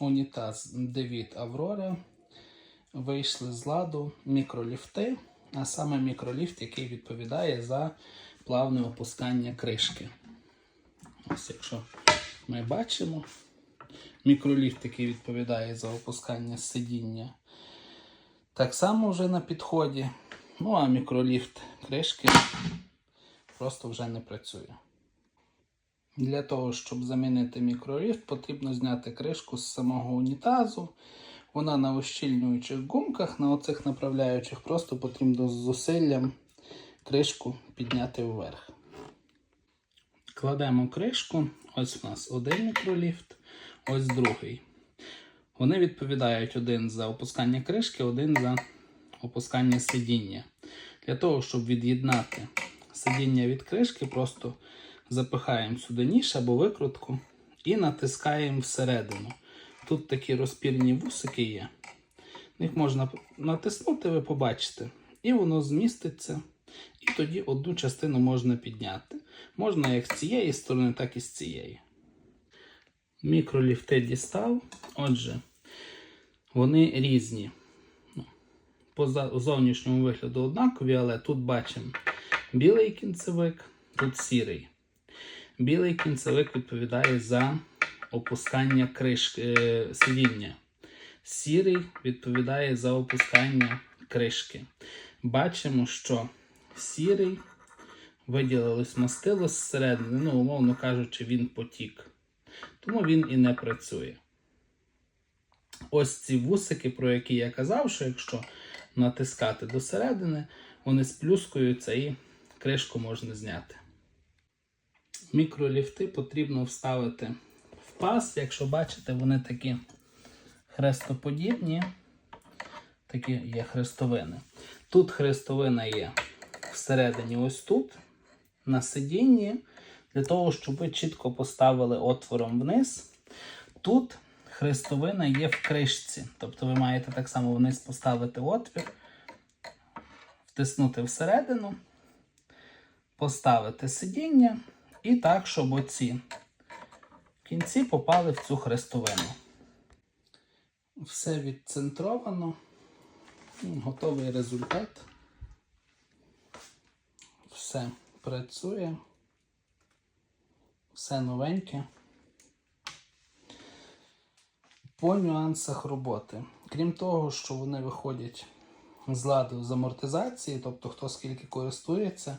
унітаз Девід Аврора. Вийшли з ладу мікроліфти, а саме мікроліфт, який відповідає за плавне опускання кришки. Ось якщо ми бачимо, мікроліфт, який відповідає за опускання сидіння, так само вже на підході. Ну а мікроліфт кришки просто вже не працює. Для того, щоб замінити мікроліфт, потрібно зняти кришку з самого унітазу. Вона на ущільнюючих гумках, на оцих направляючих, просто потрібно з зусиллям кришку підняти вверх. Кладемо кришку. Ось у нас один мікроліфт, ось другий. Вони відповідають один за опускання кришки, один за опускання сидіння. Для того, щоб від'єднати сидіння від кришки, просто запихаємо сюди ніж або викрутку і натискаємо всередину. Тут такі розпірні вусики є. Їх можна натиснути, ви побачите, і воно зміститься. І тоді одну частину можна підняти. Можна як з цієї сторони, так і з цієї. Мікроліфти дістав. Отже, вони різні. Ну, По зовнішньому вигляду однакові, але тут бачимо білий кінцевик, тут сірий. Білий кінцевик відповідає за опускання кришки е, сидіння. Сірий відповідає за опускання кришки. Бачимо, що сірий виділилось мастило зсередини, ну, умовно кажучи, він потік. Тому він і не працює. Ось ці вусики, про які я казав, що якщо натискати до середини, вони сплюскуються і кришку можна зняти. Мікроліфти потрібно вставити в паз. Якщо бачите, вони такі хрестоподібні, такі є хрестовини. Тут хрестовина є всередині, ось тут, на сидінні, для того, щоб ви чітко поставили отвором вниз. Тут хрестовина є в кришці. Тобто ви маєте так само вниз поставити отвір, втиснути всередину, поставити сидіння і так, щоб оці кінці попали в цю хрестовину. Все відцентровано. Готовий результат. Все працює. Все новеньке. По нюансах роботи. Крім того, що вони виходять з ладу з амортизації, тобто хто скільки користується,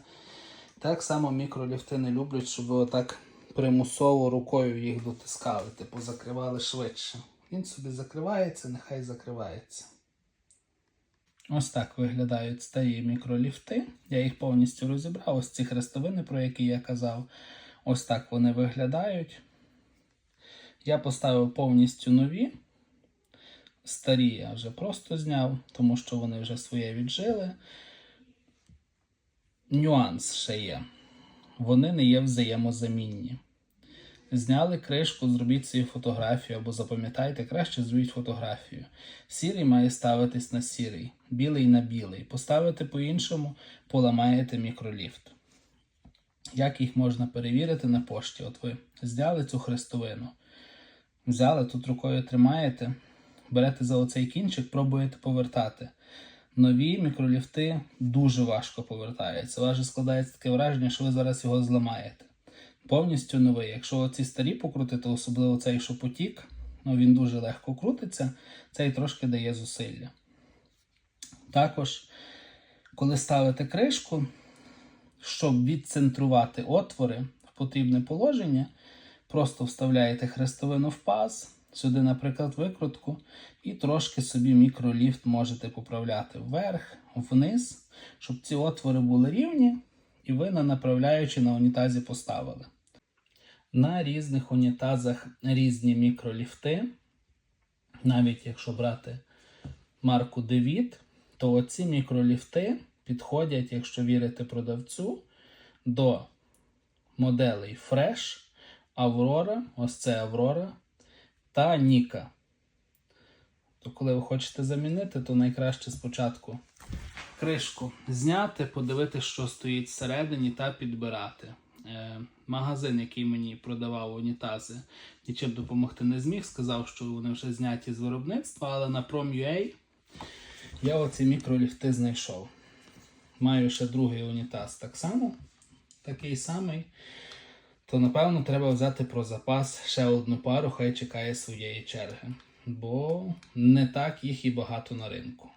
так само мікроліфти не люблять, щоб ви отак примусово рукою їх дотискали, типу закривали швидше. Він собі закривається, нехай закривається. Ось так виглядають старі мікроліфти. Я їх повністю розібрав. Ось ці хрестовини, про які я казав. Ось так вони виглядають. Я поставив повністю нові. Старі я вже просто зняв, тому що вони вже своє віджили. Нюанс ще є. Вони не є взаємозамінні. Зняли кришку, зробіть собі фотографію або запам'ятайте, краще зробіть фотографію. Сірий має ставитись на сірий, білий на білий. Поставите по-іншому, поламаєте мікроліфт. Як їх можна перевірити на пошті? От ви зняли цю хрестовину, взяли тут рукою тримаєте, берете за оцей кінчик, пробуєте повертати. Нові мікроліфти дуже важко повертаються. У вас же складається таке враження, що ви зараз його зламаєте. Повністю новий. Якщо оці старі покрутити, особливо цей що потік, ну він дуже легко крутиться, цей трошки дає зусилля. Також, коли ставите кришку, щоб відцентрувати отвори в потрібне положення, просто вставляєте хрестовину в паз, сюди, наприклад, викрутку, і трошки собі мікроліфт можете поправляти вверх, вниз, щоб ці отвори були рівні, і ви на направляючи на унітазі поставили. На різних унітазах різні мікроліфти. Навіть якщо брати марку Девід, то оці мікроліфти підходять, якщо вірити продавцю, до моделей Fresh, Aurora, ось це Aurora та Ніка. То коли ви хочете замінити, то найкраще спочатку кришку зняти, подивитися, що стоїть всередині, та підбирати. Е, магазин, який мені продавав унітази, нічим допомогти не зміг. Сказав, що вони вже зняті з виробництва, але на Prom.ua я оці мікроліфти знайшов. Маю ще другий унітаз так само, такий самий. То напевно треба взяти про запас ще одну пару, хай чекає своєї черги. Бо не так їх і багато на ринку.